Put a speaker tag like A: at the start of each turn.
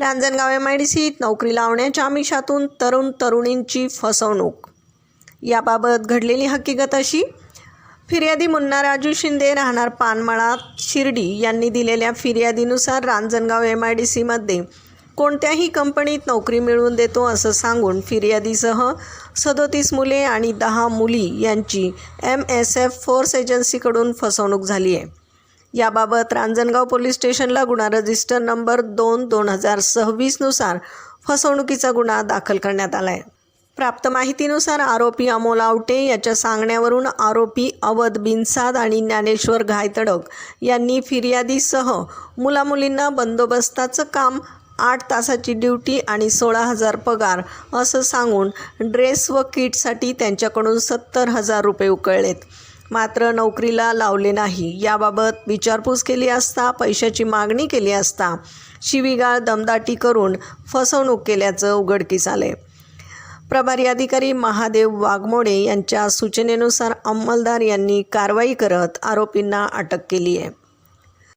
A: Ranjangaon M I D सीत नोकरी लावण्याच्या आमिषातून तरुण तरुणींची फसवणूक. याबाबत घडलेली हकीकत अशी फिर्यादी मुन्ना राजू शिंदे राहणार पानमळा शिर्डी यांनी दिलेल्या फिर्यादीनुसार रांजणगाव एम आय डी सीमध्ये कोणत्याही कंपनीत नोकरी मिळवून देतो असं सांगून फिर्यादीसह सदोतीस मुले आणि दहा मुली यांची एम एस एफ फोर्स एजन्सीकडून फसवणूक झाली आहे. याबाबत रांजणगाव पोलीस स्टेशनला गुन्हा रजिस्टर नंबर दोन दोन हजार सव्वीसनुसार फसवणुकीचा गुन्हा दाखल करण्यात आला आहे प्राप्त माहितीनुसार आरोपी अमोल आवटे याच्या सांगण्यावरून आरोपी अवध बिनसाद आणि ज्ञानेश्वर घायतडक यांनी फिर्यादीसह मुलामुलींना बंदोबस्ताचं काम आठ तासाची ड्युटी आणि सोळा हजार पगार असं सांगून ड्रेस व किटसाठी त्यांच्याकडून सत्तर हजार रुपये उकळलेत. मात्र नोकरीला लावले नाही. याबाबत विचारपूस केली असता पैशाची मागणी केली असता शिवीगाळ दमदाटी करून फसवणूक केल्याचं उघडकीस आले प्रभारी अधिकारी महादेव वाघमोडे यांच्या सूचनेनुसार अंमलदार यांनी कारवाई करत आरोपींना अटक केली आहे